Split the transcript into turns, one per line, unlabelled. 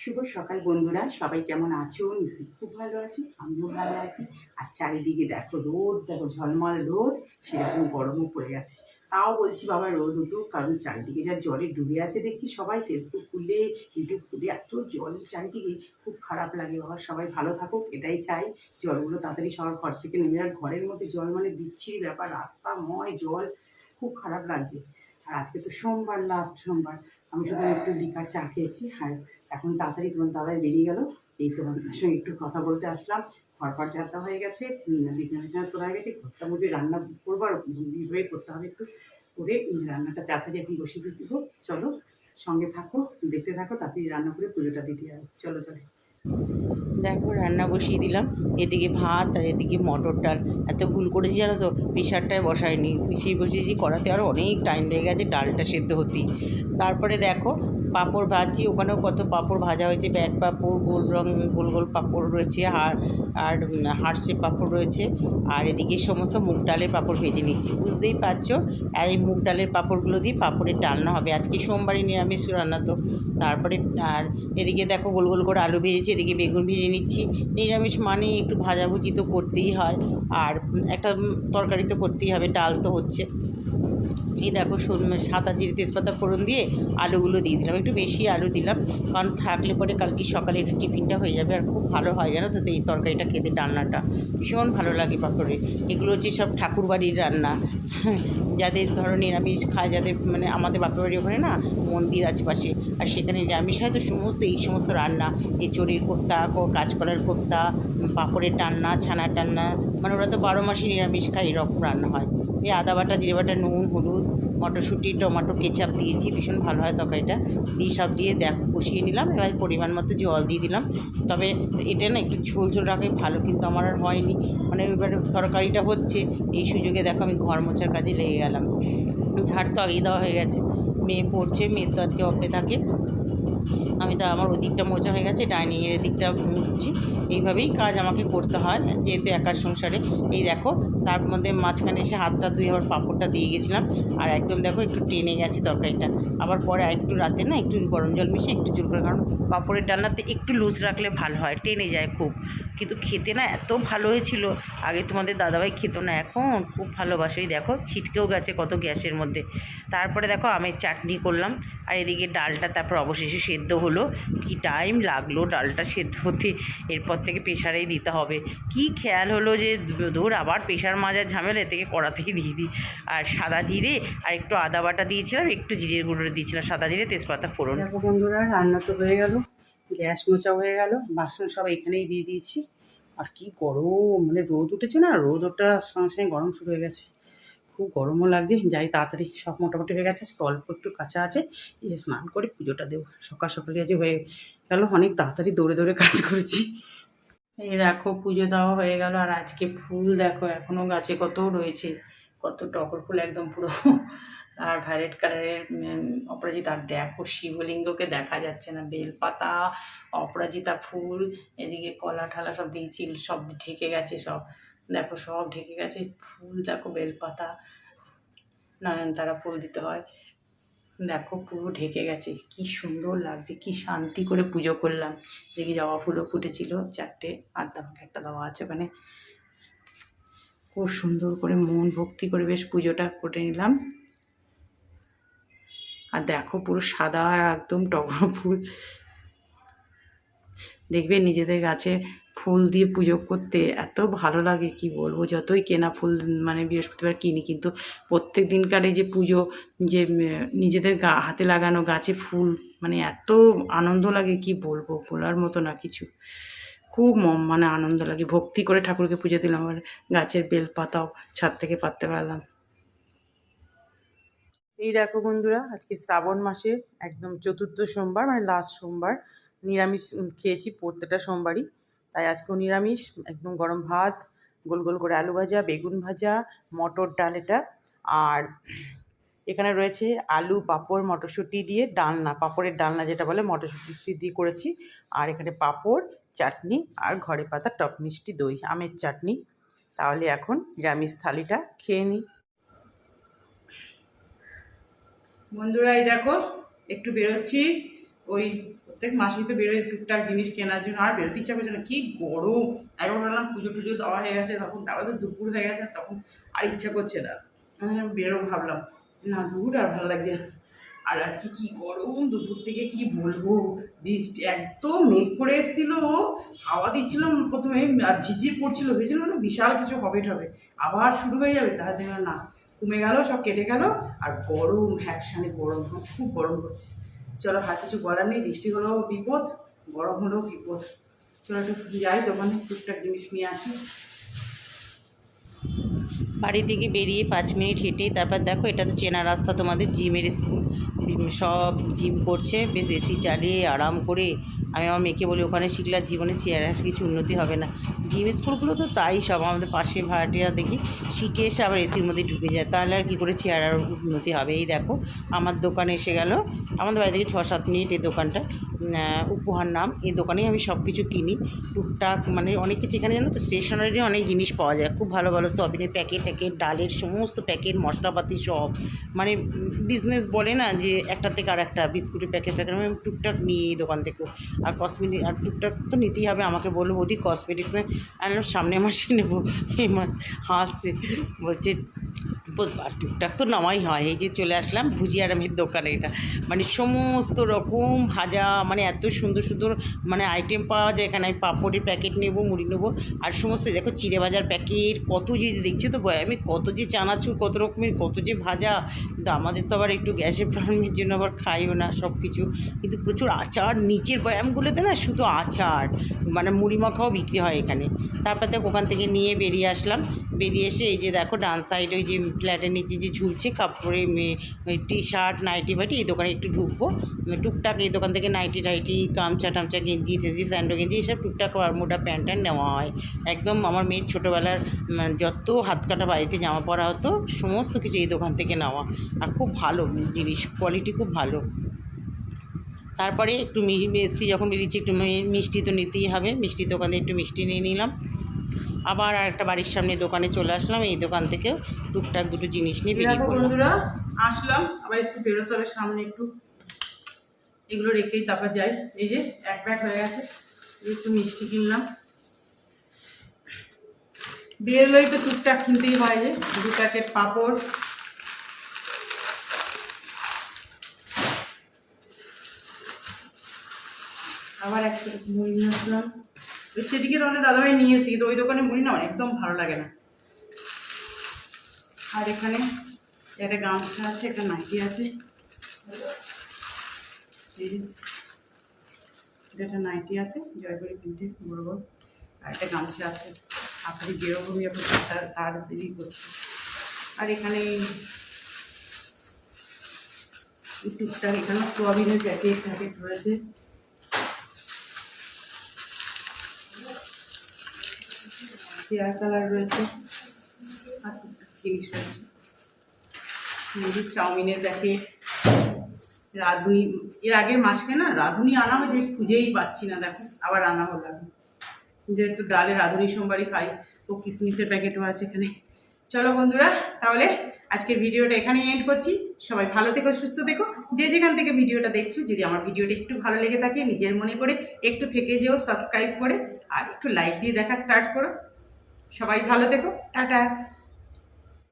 শুভ সকাল বন্ধুরা, সবাই কেমন আছো? নিশ্চয়ই খুব ভালো আছি, আমিও ভালো আছি। আর চারিদিকে দেখো রোদ, দেখো ঝলমল রোদ, সেরকম গরমও পড়ে গেছে তাও বলছি বাবা রোদ উঠুক, কারণ চারিদিকে যা জলে ডুবে আছে দেখছি সবাই ফেসবুক খুললে ইউটিউব খুলে, এত জল চারিদিকে, খুব খারাপ লাগে বাবা। সবাই ভালো থাকুক, এটাই চাই। জলগুলো তাড়াতাড়ি সবার ঘর থেকে নেমে আর ঘরের মধ্যে জল মানে বিচ্ছিরি ব্যাপার, রাস্তা ময় জল, খুব খারাপ লাগছে। আর আজকে তো সোমবার লাস্ট সোমবার। আমি শুধু একটু লিকার চা খেয়েছি, আর এখন তাড়াতাড়ি তোমার দাদাই বেরিয়ে গেলো। এই তোমার সঙ্গে একটু কথা বলতে আসলাম। ঘরপর যাত্রা হয়ে গেছে বিছানা বিছানা তোলা হয়ে গেছে, ঘরটা মধ্যে রান্না করব আর হয়ে করতে হবে একটু করে রান্নাটা তাড়াতাড়ি এখন বসিয়ে দিতে দেবো। চলো সঙ্গে থাকো, দেখতে থাকো, তাড়াতাড়ি রান্না করে পুজোটা দিতে হবে চলো চলো
দেখো, রান্না বসিয়ে দিলাম। এদিকে ভাত আর এদিকে মটর ডাল। এত ভুল করেছি জানো তো? প্রেশারটায় বসায়নি। সেই বসিয়েছি করাতে আরও অনেক টাইম লেগে গেছে ডালটা সেদ্ধ হতেই। তারপরে দেখো পাঁপড় ভাজছি, ওখানেও কত পাঁপড় ভাজা হয়েছে, ব্যাট পাঁপড়, গোল রং, গোল গোল পাঁপড় রয়েছে, আর আর হার্সে পাঁপড় রয়েছে, আর এদিকে সমস্ত মুগ ডালের পাঁপড় ভেজে নিচ্ছি। বুঝতেই পারছ, এই মুগ ডালের পাঁপড়গুলো দিয়ে পাঁপড়ের ডালনা হবে। আজকে সোমবারই নিরামিষ রান্না তো, তারপরে, আর এদিকে দেখো গোল গোল করে আলু ভেজেছি, এদিকে বেগুন ভেজে নিচ্ছি। নিরামিষ মানে একটু ভাজাভুজি তো করতেই হয়, আর একটা তরকারি তো করতেই হবে, ডাল তো হচ্ছে। এই দেখো সন- সাদা জিরে তেজপাতা ফোড়ন দিয়ে আলুগুলো দিয়ে দিলাম। একটু বেশি আলু দিলাম, কারণ থাকলে পরে কালকে সকালে একটু টিফিনটা হয়ে যাবে। আর খুব ভালো হয় জানো তো এই তরকারিটা খেতে রান্নাটা ভীষণ ভালো লাগে পাপড়ে এগুলো হচ্ছে সব ঠাকুরবাড়ির রান্না। যাদের ধরো নিরামিষ খায়, যাদের মানে আমাদের বাপের বাড়ির ওখানে না মন্দির আছে পাশে, আর সেখানে নিরামিষ হয়, তো সমস্ত এই সমস্ত রান্না। এঁচড়ির কোপ্তা কাঁচকলার কোপ্তা পাঁপড়ের টান্না, ছানার টান্না। মানে ওরা তো বারো মাসে নিরামিষ খায়, এরকম রান্না হয়। এই আদা বাটা, জিরে বাটা, নুন, হলুদ, মটরশুঁটি, টমেটো, কেচাপ দিয়েছি, ভীষণ ভালো হয় তরকারিটা। দিয়ে সব দিয়ে দেখ, কষিয়ে নিলাম, এবার পরিমাণ মতো জল দিয়ে দিলাম। তবে এটা না একটু ঝোল ঝোল রাখলে ভালো কিন্তু আমার আর হয়নি। মানে এবার তরকারিটা হচ্ছে, এই সুযোগে দেখো আমি ঘর মোছার কাজে লেগে গেলাম। ঝাড় তো আগেই দেওয়া হয়ে গেছে। মেয়ে পড়ছে মেয়ের তো আজকে অফে থাকে। আমি তো আমার ওদিকটা মোজা হয়ে গেছে, ডাইনিংয়ের দিকটা মুছছি। এইভাবেই কাজ আমাকে করতে হয়, যেহেতু একার সংসারে। এই দেখো, তার মধ্যে মাঝখানে এসে হাতটা ধুয়ে আবার পাপড়টা দিয়ে গেছিলাম। আর একদম দেখো একটু টেনে গেছে তরকারিটা। আবার পরে একটু রাতে না একটু গরম জল মিশিয়ে একটু জোর করে, কারণ পাপড়ের ডালনাতে একটু লুজ রাখলে ভালো হয়, টেনে যায় খুব। কিন্তু খেতে না এত ভালো হয়েছিল। আগে তোমাদের দাদাভাই খেত না, এখন খুব ভালোবাসে। এই দেখো, ছিটকেও গেছে কত গ্যাসের মধ্যে। তারপরে দেখো, আমের চাটনি করলাম। আর এদিকে ডালটা তারপর অবশেষে সেদ্ধ হলো। কি টাইম লাগল ডালটা সেদ্ধ হতে। এরপর থেকে প্রেশারেই দিতে হবে। কি খেয়াল হলো যে, ধর, আবার প্রেশার মাজার ঝামেলা থেকে কড়াতেই দিয়ে দিই। আর সাদা জিরে, আর একটু আদা বাটা দিয়েছিলাম, একটু জিরের গুঁড়ো দিয়েছিলাম। সাদা জিরে তেজপাতা ফোড়ন।
বন্ধুরা, রান্না তো হয়ে গেল। গ্যাস মোচা হয়ে গেল, বাসন সব এখানেই দিয়ে দিয়েছি। আর কি গরম মানে রোদ উঠেছে না, রোদ ওঠার সঙ্গে সঙ্গে গরম শুরু হয়ে গেছে। খুব গরমও লাগছে, যাই তাড়াতাড়ি সব মোটামুটি হয়ে গেছে, আজকে অল্প একটু কাঁচা আছে, এই স্নান করে পুজোটা দেবো। সকাল সকালে আজ হয়ে গেল, অনেক তাড়াতাড়ি দৌড়ে দৌড়ে কাজ করেছি। এই দেখো, পুজো দেওয়া হয়ে গেল, আর আজকে ফুল দেখো এখনও গাছে কত রয়েছে, কত টগর ফুল, একদম পুরো আর ভায়োলেট কালারের অপরাজিতা আর দেখো শিবলিঙ্গকে দেখা যাচ্ছে না। বেলপাতা, অপরাজিতা ফুল, এদিকে কলা ঠালা সব দিয়েছি সব ঢেকে গেছে সব। দেখো সব ঢেকে গেছে, ফুল দেখো, বেলপাতা, নয়নতারা ফুল দিতে হয়। দেখো পুরো ঢেকে গেছে, কি সুন্দর লাগছে, কি শান্তি করে পুজো করলাম। দেখি জবা ফুলও ফুটেছিল, চারটে আর আমাকে একটা দেওয়া আছে ওখানে। খুব সুন্দর করে মন ভক্তি করে বেশ পুজোটা করে নিলাম। আর দেখো পুরো সাদা একদম টগর ফুল। দেখবে নিজেদের গাছে ফুল দিয়ে পুজো করতে এত ভালো লাগে, কি বলব? যতই কেনা ফুল মানে বৃহস্পতিবার কিনি, কিন্তু প্রত্যেক দিনকার এই যে পুজো, যে নিজেদের গা, হাতে লাগানো গাছে ফুল মানে এত আনন্দ লাগে, কি বলব? বলার মতো না কিছু। খুব মানে আনন্দ লাগে। ভক্তি করে ঠাকুরকে পুজো দিলাম আর গাছের বেলপাতাও ছাদ থেকে পাততে পারলাম। এই দেখো বন্ধুরা, আজকে শ্রাবণ মাসের একদম চতুর্থ সোমবার মানে লাস্ট সোমবার। নিরামিষ খেয়েছি প্রত্যেকটা সোমবারই। তাই আজকেও নিরামিষ, একদম গরম ভাত, গোল গোল করে আলু ভাজা, বেগুন ভাজা, মটর ডাল এটা। আর এখানে রয়েছে আলু, পাঁপড়, মটরশুঁটি দিয়ে ডালনা, পাঁপড়ের ডালনা যেটা বলে মটরশুঁটি দিয়ে করেছি। আর এখানে পাঁপড়, চাটনি আর ঘরে পাতা টক মিষ্টি দই, আমের চাটনি। তাহলে এখন নিরামিষ থালিটা খেয়ে নিই। বন্ধুরা, এই দেখো, একটু বেরোচ্ছি। ওই প্রত্যেক মাসেই তো বেরোয় টুকটাক জিনিস কেনার জন্য। আর বেরোতে ইচ্ছা করছে না, কী গরম! একবার বললাম, পুজো টুজো দেওয়া হয়ে গেছে, তখন তারপর তো দুপুর হয়ে গেছে তখন আর ইচ্ছা করছে না। বেরো ভাবলাম, না দুপুর আর ভালো লাগছে আর আজকে কি গরম, দুপুর থেকে কি বলব? বৃষ্টি একদম মেঘ করে এসেছিল, হাওয়া দিচ্ছিল, প্রথমে আর ঝিঝির পড়ছিল ভেবেছিলাম না বিশাল কিছু হবে টবে আবার শুরু হয়ে যাবে তাহলে না। কমে গেল, সব কেটে গেল, আর গরম হ্যাপসানে গরম খুব গরম করছে চলো হাত কিছু বলার নেই, বৃষ্টি হলেও বিপদ, গরম হলেও বিপদ। চলো, একটু যাই দোকানে, টুকটাক জিনিস নিয়ে আসি।
বাড়ি থেকে বেরিয়ে পাঁচ মিনিট হেঁটে তারপর দেখো এটা তো চেনা রাস্তা তোমাদের জিমের স্কুল। সব জিম করছে, বেশ এসি চালিয়ে আরাম করে। আমি আমার মেয়েকে বলি, ওখানে শিখলে জীবনে চেয়ার কিছু উন্নতি হবে না। জিম স্কুলগুলো তো তাই সব, আমাদের পাশে ভাড়াটিয়া দেখি, শিখে এসে আবার এসির মধ্যে ঢুকে যায়। তাহলে আর কী করে চেয়ার আর উন্নতি হবে? এই দেখো, আমার দোকানে এসে গেল। আমাদের বাড়ি থেকে ছ সাত মিনিট এই দোকানটা। উপহার নাম, এই দোকানেই আমি সব কিছু কিনি। টুকটাক মানে অনেক কিছু, এখানে জানো তো স্টেশনারি অনেক জিনিস পাওয়া যায়। খুব ভালো ভালো সবিনের প্যাকেট ট্যাকেট ডালের সমস্ত প্যাকেট মশলাপাতি সব। মানে বিজনেস বলে না যে একটা থেকে আর একটা বিস্কুটের প্যাকেট প্যাকেট আমি টুকটাক নিয়ে এই দোকান থেকেও। আর কসমেটিক আর টুকটাক তো নিতেই হবে, আমাকে বলব বৌদি কসমেটিক্স নেই আমি সামনে মাসে নেব। মাস হাসছে, বলছে "বল- আর টুকটাক তো নামাই হয়, এই যে চলে আসলাম ভুজিয়ার আমের দোকানে এটা। মানে সমস্ত রকম ভাজা মানে এত সুন্দর সুন্দর মানে আইটেম পাওয়া যায় এখানে। আমি পাঁপড়ের প্যাকেট নেব, মুড়ি নেব, আর সমস্ত দেখো চিড়ে ভাজার প্যাকেট কত যে দেখছি তো আমি কত যে চানাচুর, কত রকমের, কত যে ভাজা। কিন্তু আমাদের তো আবার একটু গ্যাসের প্রবলেমের জন্য আবার খাইও না সব কিছু কিন্তু প্রচুর আচার, নিচের বয়ামগুলোতে না শুধু আচার মানে মুড়ি মাখাও বিক্রি হয় এখানে। তারপর দেখ, ওখান থেকে নিয়ে বেরিয়ে আসলাম। বেরিয়ে এসে এই যে দেখো ডান সাইডে ওই যে ফ্ল্যাটের নিচে যে ঝুলছে কাপড়ে টি শার্ট নাইটি ফাইটি এই দোকানে একটু ঢুকবো। টুকটাক এই দোকান থেকে নাইটি টাইটি গামছা টামছা গেঞ্জি টেঞ্জি, স্যান্ডো গেঞ্জি, এসব টুকটাক আর মোটা প্যান্ট ট্যান্ট নেওয়া হয়। একদম আমার মেয়ের ছোটোবেলার যত হাত কাটা বাড়িতে জামা পরা হতো, সমস্ত কিছু এই দোকান থেকে নেওয়া। আর খুব ভালো জিনিস কোয়ালিটি খুব ভালো। তারপরে একটু মিষ্টি যখন বেরিয়েছি, একটু মিষ্টি তো নিতেই হবে। মিষ্টির দোকানে একটু মিষ্টি নিয়ে নিলাম। আবার আর একটা বাড়ির সামনে দোকানে চলে আসলাম এই দোকান থেকেও টুকটাক দুটো জিনিস নিয়ে বেরিয়ে
বন্ধুরা আসলাম আবার একটু বেরোতে হবে সামনে একটু। এগুলো রেখেই তারপর যাই। এই যে এক ব্যাগ হয়ে গেছে একটু মিষ্টি কিনলাম। বেরোলেই তো টুকটাক কিনতেই হয় যে দু প্যাকেট পাঁপড়। আবার এক প্যাকেট মুড়ি নিয়ে আসলাম। ওই সেদিকে তোমাদের দাদাভাই নিয়ে এসেছি, কিন্তু ওই দোকানে মুড়ি না একদম ভালো লাগে না। আর এখানে একটা গামছা আছে, একটা নাইটি আছে। একটা নাইটি আছে জয়পুরি প্রিন্টে বড় বড়। আর একটা গামছা আছে আপনি আমি এখন তার তার দেরি করছি। আর এখানে টুকটাক এখানে সোয়াবিনের প্যাকেট ট্যাকেট রয়েছে। পেয়ার কালার রয়েছে। আর জিনিস রয়েছে। চাউমিনের প্যাকেট রাঁধুনি, এর আগের মাসে না রাঁধুনি আনা হয়েছে খুঁজেই পাচ্ছি না, দেখো, আবার আনা হলো। যেহেতু ডালে রাঁধুনি সোমবারই খাই ও কিসমিসের প্যাকেটও আছে এখানে। চলো বন্ধুরা, তাহলে আজকের ভিডিওটা এখানেই এন্ড করছি। সবাই ভালো থেকো, সুস্থ থেকো। যে যেখান থেকে ভিডিওটা দেখছ, যদি আমার ভিডিওটা একটু ভালো লেগে থাকে, নিজের মনে করে একটু থেকে যেও সাবস্ক্রাইব করে, আর একটু লাইক দিয়ে দেখা স্টার্ট করো। সবাই ভালো থেকো, টাটা।